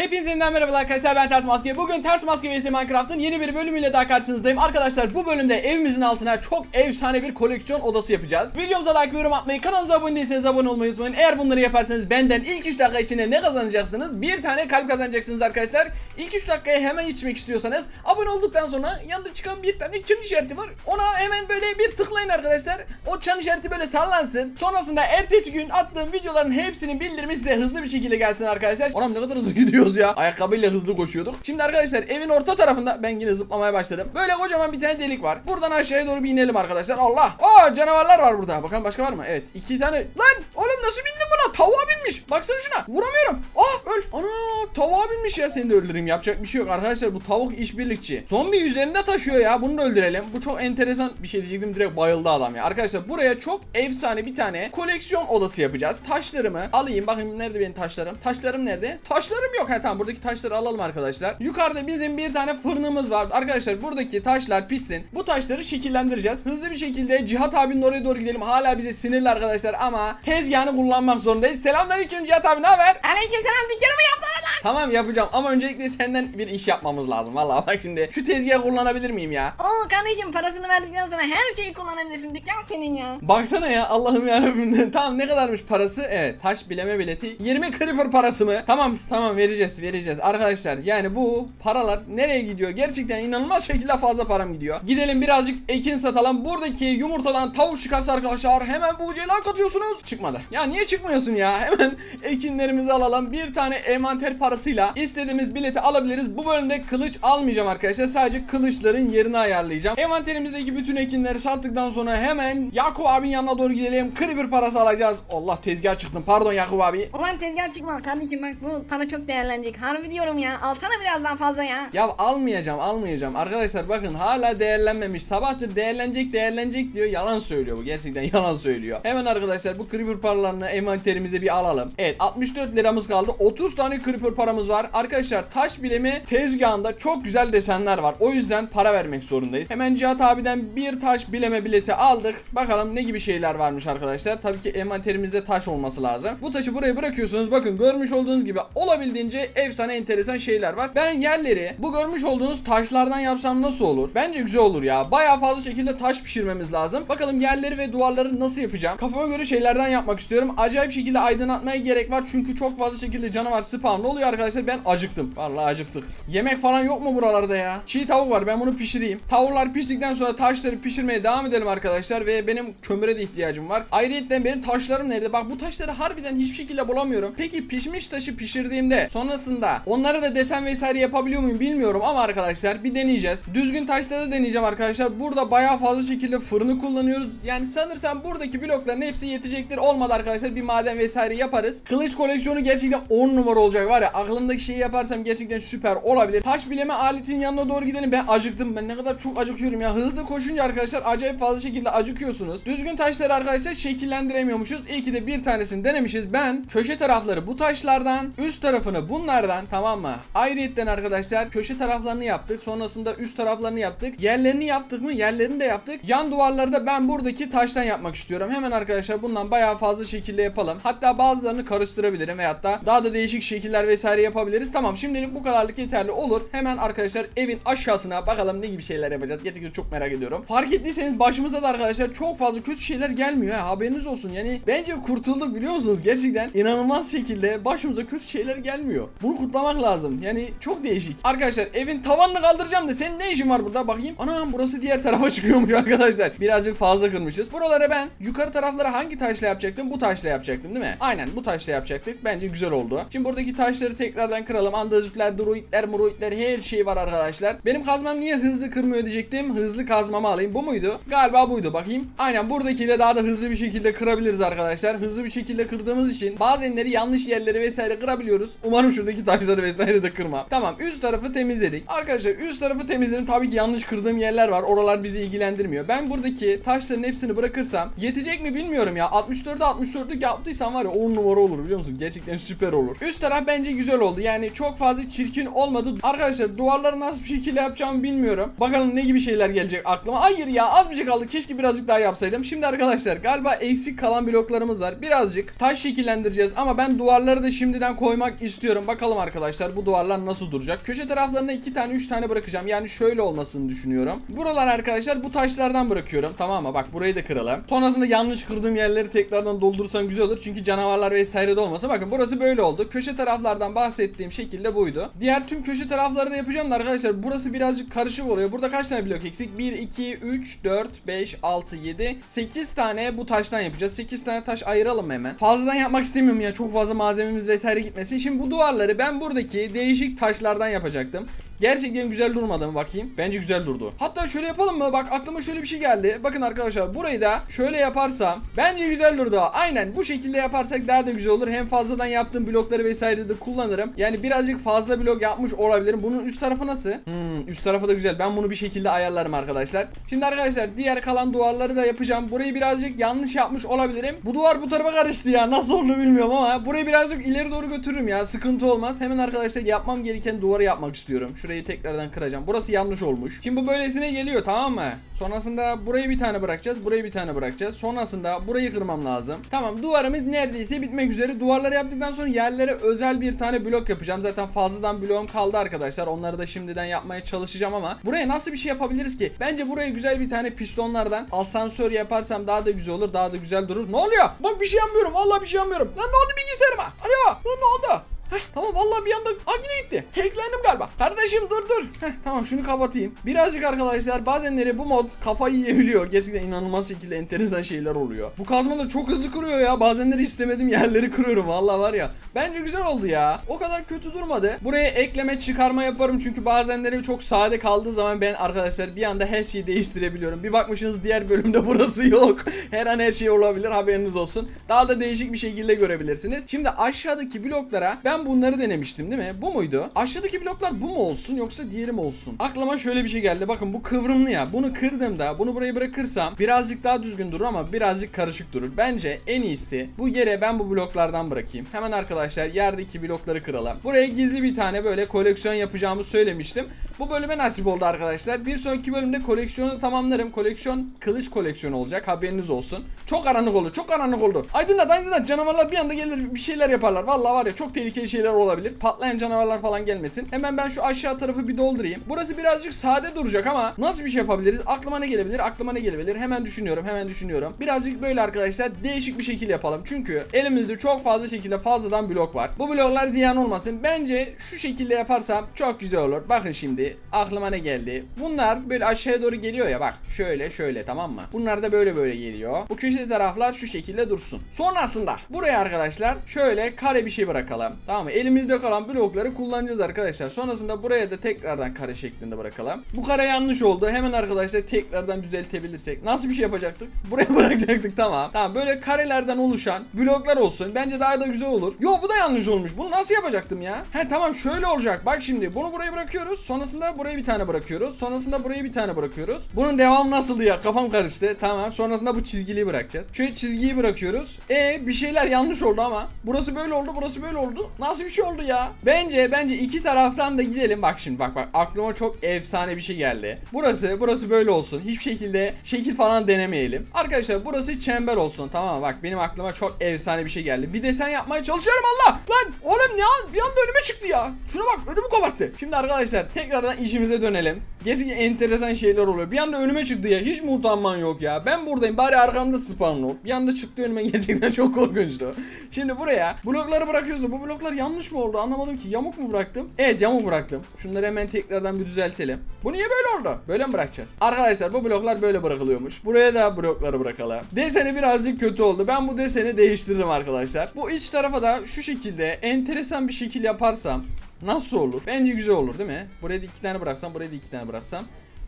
Hepinize yeniden merhabalar arkadaşlar ben Ters Maske. Bugün Ters Maske vs Minecraft'ın yeni bir bölümüyle daha karşınızdayım. Arkadaşlar bu bölümde evimizin altına çok efsane bir koleksiyon odası yapacağız. Videomuza like ve yorum atmayı, kanalımıza abone değilseniz abone olmayı unutmayın. Eğer bunları yaparsanız benden ilk 3 dakika içinde ne kazanacaksınız? Bir tane kalp kazanacaksınız arkadaşlar. İlk 3 dakikaya hemen içmek istiyorsanız abone olduktan sonra yanında çıkan bir tane çan işareti var. Ona hemen böyle bir tıklayın arkadaşlar. O çan işareti böyle sallansın. Sonrasında ertesi gün attığım videoların hepsinin bildirimi size hızlı bir şekilde gelsin arkadaşlar. Anam ne kadar hızlı gidiyoruz ya. Ayakkabıyla hızlı koşuyorduk. Şimdi arkadaşlar evin orta tarafında ben yine zıplamaya başladım. Böyle kocaman bir tane delik var. Buradan aşağıya doğru bir inelim arkadaşlar. Allah. Aa canavarlar var burada. Bakalım başka var mı? Evet. iki tane. Lan oğlum nasıl? Tavuğa binmiş. Baksana şuna. Vuramıyorum. Ah öl. Ana tavuğa binmiş ya seni de öldüreyim. Yapacak bir şey yok arkadaşlar. Bu tavuk işbirlikçi. Zombi üzerinde taşıyor ya. Bunu da öldürelim. Bu çok enteresan bir şey diyecektim. Direkt bayıldı adam ya. Arkadaşlar buraya çok efsane bir tane koleksiyon odası yapacağız. Taşlarımı alayım. Bakayım nerede benim taşlarım? Taşlarım nerede? Taşlarım yok. Ha tamam buradaki taşları alalım arkadaşlar. Yukarıda bizim bir tane fırınımız var. Arkadaşlar buradaki taşlar pişsin. Bu taşları şekillendireceğiz. Hızlı bir şekilde Cihat abinin oraya doğru gidelim. Hala bize sinirli arkadaşlar ama tezgahını kullanmak zorundayız. Selamünaleyküm Cihat ne haber? Aleykümselam dükkanımı yaptılar. Tamam yapacağım ama öncelikle senden bir iş yapmamız lazım. Vallahi bak şimdi şu tezgahı kullanabilir miyim ya? Oo kardeşim parasını verdikten sonra her şeyi kullanabilirsin. Dükkan senin ya. Baksana ya Allah'ım yarabbim. tamam ne kadarmış parası? Evet taş bileme bileti. 20 creeper parası mı? Tamam tamam vereceğiz vereceğiz. Arkadaşlar yani bu paralar nereye gidiyor? Gerçekten inanılmaz şekilde fazla param gidiyor. Gidelim birazcık ekin satalım. Buradaki yumurtadan tavuk çıkarsa arkadaşlar hemen bu ucuyla katıyorsunuz. Çıkmadı. Ya niye çıkmıyorsun ya? Hemen ekinlerimizi alalım. Bir tane envanter parasıyla istediğimiz bileti alabiliriz. Bu bölümde kılıç almayacağım arkadaşlar. Sadece kılıçların yerini ayarlayacağım. Envanterimizdeki bütün ekinleri sattıktan sonra hemen Yakup abinin yanına doğru gidelim. Creeper parası alacağız. Allah tezgah çıktım. Pardon Yakup abi. Ulan tezgah çıkma kardeşim bak bu para çok değerlenecek. Harbi diyorum ya. Alsana biraz daha fazla ya. Ya almayacağım almayacağım. Arkadaşlar bakın hala değerlenmemiş. Sabahtır değerlenecek değerlenecek diyor. Yalan söylüyor bu. Gerçekten yalan söylüyor. Hemen arkadaşlar bu creeper paralarını envanterimize bir alalım. Evet 64 liramız kaldı. 30 tane creeper paramız var. Arkadaşlar taş bilemi tezgahında çok güzel desenler var. O yüzden para vermek zorundayız. Hemen Cihat abiden bir taş bileme bileti aldık. Bakalım ne gibi şeyler varmış arkadaşlar. Tabii ki envanterimizde taş olması lazım. Bu taşı buraya bırakıyorsunuz. Bakın görmüş olduğunuz gibi olabildiğince efsane enteresan şeyler var. Ben yerleri bu görmüş olduğunuz taşlardan yapsam nasıl olur? Bence güzel olur ya. Bayağı fazla şekilde taş pişirmemiz lazım. Bakalım yerleri ve duvarları nasıl yapacağım? Kafama göre şeylerden yapmak istiyorum. Acayip şekilde aydınlatmaya gerek var. Çünkü çok fazla şekilde canavar spawn oluyor arkadaşlar. Ben acıktım. Vallahi acıktık. Yemek falan yok mu buralarda ya? Çiğ tavuk var. Ben bunu pişireyim. Tavuklar piştikten sonra taşları pişirmeye devam edelim arkadaşlar ve benim kömüre de ihtiyacım var. Ayrıca benim taşlarım nerede? Bak bu taşları harbiden hiçbir şekilde bulamıyorum. Peki pişmiş taşı pişirdiğimde sonrasında onları da desen vesaire yapabiliyor muyum bilmiyorum ama arkadaşlar bir deneyeceğiz. Düzgün taşları da deneyeceğim arkadaşlar. Burada bayağı fazla şekilde fırını kullanıyoruz. Yani sanırsam buradaki blokların hepsi yetecektir. Olmadı arkadaşlar bir maden vesaire yaparız. Kılıç koleksiyonu gerçekten 10 numara olacak var ya. Aklımdaki şeyi yaparsam gerçekten süper olabilir. Taş bileme aletin yanına doğru gidelim. Ben acıktım. Ben ne kadar çok acıkıyorum ya. Hızlı koşunca arkadaşlar acayip fazla şekilde acıkıyorsunuz. Düzgün taşları arkadaşlar şekillendiremiyormuşuz. İyi ki de bir tanesini denemişiz. Ben köşe tarafları bu taşlardan, üst tarafını bunlardan tamam mı? Ayrıyetten arkadaşlar köşe taraflarını yaptık. Sonrasında üst taraflarını yaptık. Yerlerini yaptık mı? Yerlerini de yaptık. Yan duvarları da ben buradaki taştan yapmak istiyorum. Hemen arkadaşlar bundan bayağı fazla şekilde yapalım. Hatta bazılarını karıştırabilirim veyahut da daha da değişik şekiller vesaire yapabiliriz. Tamam şimdilik bu kadarlık yeterli olur. Hemen arkadaşlar evin aşağısına bakalım ne gibi şeyler yapacağız. Gerçekten çok merak ediyorum. Fark ettiyseniz başımıza da arkadaşlar çok fazla kötü şeyler gelmiyor ha. Haberiniz olsun. Yani bence kurtulduk biliyor musunuz? Gerçekten inanılmaz şekilde başımıza kötü şeyler gelmiyor. Bunu kutlamak lazım. Yani çok değişik. Arkadaşlar evin tavanını kaldıracağım da senin ne işin var burada bakayım. Anam burası diğer tarafa çıkıyormuş arkadaşlar. Birazcık fazla kırmışız. Buralara ben yukarı taraflara hangi taşla yapacaktım? Bu taşla yapacaktım değil mi? Aynen bu taşla yapacaktık. Bence güzel oldu. Şimdi buradaki taşları tekrardan kıralım. Andazükler, druidler, muroidler her şey var arkadaşlar. Benim kazmam niye hızlı kırmıyor diyecektim. Hızlı kazmamı alayım. Bu muydu? Galiba buydu. Bakayım. Aynen buradakiyle daha da hızlı bir şekilde kırabiliriz arkadaşlar. Hızlı bir şekilde kırdığımız için bazenleri yanlış yerleri vesaire kırabiliyoruz. Umarım şuradaki taşları vesaire de kırmam. Tamam üst tarafı temizledik. Arkadaşlar üst tarafı temizledim. Tabii ki yanlış kırdığım yerler var. Oralar bizi ilgilendirmiyor. Ben buradaki taşların hepsini bırakırsam yetecek mi bilmiyorum ya. 64'e 64'lük yaptıysam var ya 10 numara olur biliyor musun? Gerçekten süper olur. Üst taraf bence güzel güzel oldu. Yani çok fazla çirkin olmadı. Arkadaşlar duvarları nasıl bir şekilde yapacağımı bilmiyorum. Bakalım ne gibi şeyler gelecek aklıma. Hayır ya az bir şey kaldı. Keşke birazcık daha yapsaydım. Şimdi arkadaşlar galiba eksik kalan bloklarımız var. Birazcık taş şekillendireceğiz ama ben duvarları da şimdiden koymak istiyorum. Bakalım arkadaşlar bu duvarlar nasıl duracak. Köşe taraflarına iki tane üç tane bırakacağım. Yani şöyle olmasını düşünüyorum. Buralar arkadaşlar bu taşlardan bırakıyorum. Tamam mı? Bak burayı da kıralım. Sonrasında yanlış kırdığım yerleri tekrardan doldursam güzel olur. Çünkü canavarlar vesaire de olmasa. Bakın burası böyle oldu. Köşe taraflardan bahsettiğim şekilde buydu. Diğer tüm köşe tarafları da yapacağım da arkadaşlar burası birazcık karışık oluyor. Burada kaç tane blok eksik? 1, 2, 3, 4, 5, 6, 7, 8 tane bu taştan yapacağız. 8 tane taş ayıralım hemen. Fazladan yapmak istemiyorum ya. Çok fazla malzememiz vesaire gitmesin. Şimdi bu duvarları ben buradaki değişik taşlardan yapacaktım. Gerçekten güzel durmadı mı bakayım? Bence güzel durdu. Hatta şöyle yapalım mı? Bak aklıma şöyle bir şey geldi. Bakın arkadaşlar burayı da şöyle yaparsam bence güzel durdu. Aynen bu şekilde yaparsak daha da güzel olur. Hem fazladan yaptığım blokları vesaire de kullanırım. Yani birazcık fazla blok yapmış olabilirim. Bunun üst tarafı nasıl? Hmm, üst tarafı da güzel. Ben bunu bir şekilde ayarlarım arkadaşlar. Şimdi arkadaşlar diğer kalan duvarları da yapacağım. Burayı birazcık yanlış yapmış olabilirim. Bu duvar bu tarafa karıştı ya. Nasıl oldu bilmiyorum ama burayı birazcık ileri doğru götürürüm ya. Sıkıntı olmaz. Hemen arkadaşlar yapmam gereken duvarı yapmak istiyorum. Şurayı tekrardan kıracağım. Burası yanlış olmuş. Şimdi bu böylesine geliyor tamam mı? Sonrasında burayı bir tane bırakacağız. Burayı bir tane bırakacağız. Sonrasında burayı kırmam lazım. Tamam duvarımız neredeyse bitmek üzere. Duvarları yaptıktan sonra yerlere özel bir tane blok yapacağım. Zaten fazladan bloğum kaldı arkadaşlar. Onları da şimdiden yapmaya çalışacağım ama buraya nasıl bir şey yapabiliriz ki? Bence buraya güzel bir tane pistonlardan asansör yaparsam daha da güzel olur. Daha da güzel durur. Ne oluyor? Bak bir şey yapmıyorum. Vallahi bir şey yapmıyorum. Lan ne oldu bilgisayarıma? Alo. Lan ne oldu? Heh, tamam vallahi bir anda Aa, gitti. Hacklendim galiba. Kardeşim dur dur. Heh, tamam şunu kapatayım. Birazcık arkadaşlar bazenleri bu mod kafayı yiyebiliyor. Gerçekten inanılmaz şekilde enteresan şeyler oluyor. Bu kazma da çok hızlı kırıyor ya. Bazenleri istemedim yerleri kırıyorum. Vallahi var ya. Bence güzel oldu ya. O kadar kötü durmadı. Buraya ekleme çıkarma yaparım çünkü bazenleri çok sade kaldığı zaman ben arkadaşlar bir anda her şeyi değiştirebiliyorum. Bir bakmışsınız diğer bölümde burası yok. Her an her şey olabilir haberiniz olsun. Daha da değişik bir şekilde görebilirsiniz. Şimdi aşağıdaki bloklara ben bunları denemiştim değil mi? Bu muydu? Aşağıdaki bloklar bu mu olsun yoksa diğeri mi olsun? Aklıma şöyle bir şey geldi. Bakın bu kıvrımlı ya. Bunu kırdığımda bunu buraya bırakırsam birazcık daha düzgün durur ama birazcık karışık durur. Bence en iyisi bu yere ben bu bloklardan bırakayım. Hemen arkadaşlar yerdeki blokları kıralım. Buraya gizli bir tane böyle koleksiyon yapacağımı söylemiştim. Bu bölüme nasip oldu arkadaşlar. Bir sonraki bölümde koleksiyonu tamamlarım. Koleksiyon kılıç koleksiyonu olacak. Haberiniz olsun. Çok karanlık oldu. Çok karanlık oldu. Aydınlat aydınlat. Canavarlar bir anda gelir bir şeyler yaparlar. Vallahi var ya çok tehlikeli şeyler olabilir. Patlayan canavarlar falan gelmesin. Hemen ben şu aşağı tarafı bir doldurayım. Burası birazcık sade duracak ama nasıl bir şey yapabiliriz? Aklıma ne gelebilir? Aklıma ne gelebilir? Hemen düşünüyorum. Hemen düşünüyorum. Birazcık böyle arkadaşlar değişik bir şekil yapalım. Çünkü elimizde çok fazla şekilde fazladan blok var. Bu bloklar ziyan olmasın. Bence şu şekilde yaparsam çok güzel olur. Bakın şimdi aklıma ne geldi? Bunlar böyle aşağıya doğru geliyor ya bak. Şöyle şöyle tamam mı? Bunlar da böyle böyle geliyor. Bu köşe taraflar şu şekilde dursun. Sonrasında buraya arkadaşlar şöyle kare bir şey bırakalım. Tamam mı? Elimizde kalan blokları kullanacağız arkadaşlar. Sonrasında buraya da tekrardan kare şeklinde bırakalım. Bu kare yanlış oldu. Hemen arkadaşlar tekrardan düzeltebilirsek. Nasıl bir şey yapacaktık? Buraya bırakacaktık tamam. Tamam böyle karelerden oluşan bloklar olsun. Bence daha da güzel olur. Yo bu da yanlış olmuş. Bunu nasıl yapacaktım ya? He tamam şöyle olacak. Bak şimdi bunu buraya bırakıyoruz. Sonrasında buraya bir tane bırakıyoruz. Sonrasında buraya bir tane bırakıyoruz. Bunun devamı nasıldı ya? Kafam karıştı. Tamam. Sonrasında bu çizgiliyi bırakacağız. Şöyle çizgiyi bırakıyoruz. E bir şeyler yanlış oldu ama. Burası böyle oldu. Burası böyle oldu. Nasıl bir şey oldu ya? Bence bence iki taraftan da gidelim. Bak şimdi bak bak aklıma çok efsane bir şey geldi. Burası burası böyle olsun. Hiçbir şekilde şekil falan denemeyelim. Arkadaşlar burası çember olsun. Tamam? Bak benim aklıma çok efsane bir şey geldi. Bir desen yapmaya çalışıyorum Allah. Lan oğlum ne an bir anda önüme çıktı ya. Şuna bak ödümü koparttı. Şimdi arkadaşlar tekrardan işimize dönelim. Gerçekten enteresan şeyler oluyor. Bir anda önüme çıktı ya. Hiç mi utanman yok ya? Ben buradayım. Bari arkamda spawn ol. Bir anda çıktı önüme gerçekten çok korkunçtu. Şimdi buraya blokları bırakıyoruz. Bu bloklar yanlış mı oldu? Anlamadım ki. Yamuk mu bıraktım? Evet yamuk bıraktım. Şunları hemen tekrardan bir düzeltelim. Bu niye böyle oldu? Böyle mi bırakacağız? Arkadaşlar bu bloklar böyle bırakılıyormuş. Buraya da blokları bırakalım. Deseni birazcık kötü oldu. Ben bu deseni değiştiririm arkadaşlar. Bu iç tarafa da şu şekilde enteresan bir şekil yaparsam Nasıl olur? Bence güzel olur değil mi? Buraya da iki tane bıraksam, buraya da iki tane bıraksam.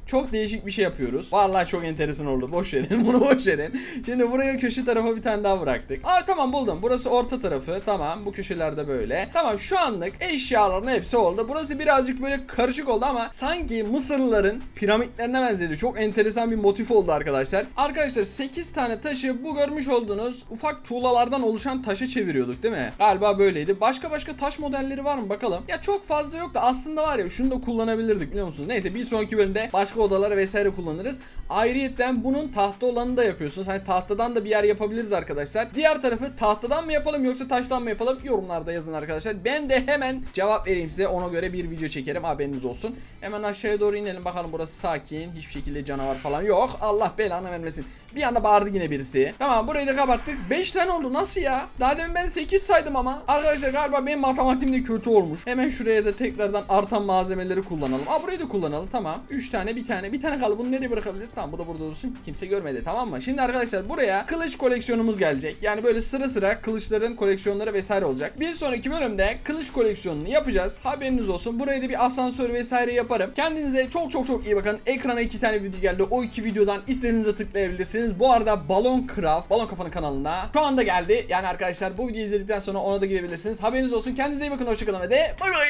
Çok değişik bir şey yapıyoruz. Vallahi çok enteresan oldu. Boş verin. Bunu boş verin. Şimdi buraya köşe tarafa bir tane daha bıraktık. Aa tamam buldum. Burası orta tarafı. Tamam. Bu köşelerde böyle. Tamam şu anlık eşyaların hepsi oldu. Burası birazcık böyle karışık oldu ama sanki Mısırlıların piramitlerine benzedi. Çok enteresan bir motif oldu arkadaşlar. Arkadaşlar 8 tane taşı bu görmüş olduğunuz ufak tuğlalardan oluşan taşa çeviriyorduk değil mi? Galiba böyleydi. Başka başka taş modelleri var mı bakalım. Ya çok fazla yok da aslında var ya şunu da kullanabilirdik biliyor musunuz? Neyse bir sonraki bölümde başka odalara vesaire kullanırız. Ayrıyetten bunun tahta olanını da yapıyorsunuz. Hani tahtadan da bir yer yapabiliriz arkadaşlar. Diğer tarafı tahtadan mı yapalım yoksa taştan mı yapalım? Yorumlarda yazın arkadaşlar. Ben de hemen cevap vereyim size. Ona göre bir video çekerim. Haberiniz olsun. Hemen aşağıya doğru inelim. Bakalım burası sakin. Hiçbir şekilde canavar falan yok. Allah belanı vermesin. Bir anda bağırdı yine birisi. Tamam burayı da kapattık. 5 tane oldu. Nasıl ya? Daha demin ben 8 saydım ama. Arkadaşlar galiba benim matematiğim de kötü olmuş. Hemen şuraya da tekrardan artan malzemeleri kullanalım. Aa burayı da kullanalım. Tamam. 3 tane bir tane. Bir tane kaldı. Bunu nereye bırakabiliriz? Tamam bu da burada dursun. Kimse görmedi. Tamam mı? Şimdi arkadaşlar buraya kılıç koleksiyonumuz gelecek. Yani böyle sıra sıra kılıçların koleksiyonları vesaire olacak. Bir sonraki bölümde kılıç koleksiyonunu yapacağız. Haberiniz olsun. Buraya da bir asansör vesaire yaparım. Kendinize çok çok çok iyi bakın. Ekrana iki tane video geldi. O iki videodan istediğinize tıklayabilirsiniz. Bu arada Balon Craft, Balon Kafanın kanalına şu anda geldi. Yani arkadaşlar bu videoyu izledikten sonra ona da gidebilirsiniz. Haberiniz olsun. Kendinize iyi bakın. Hoşçakalın ve de bay bay.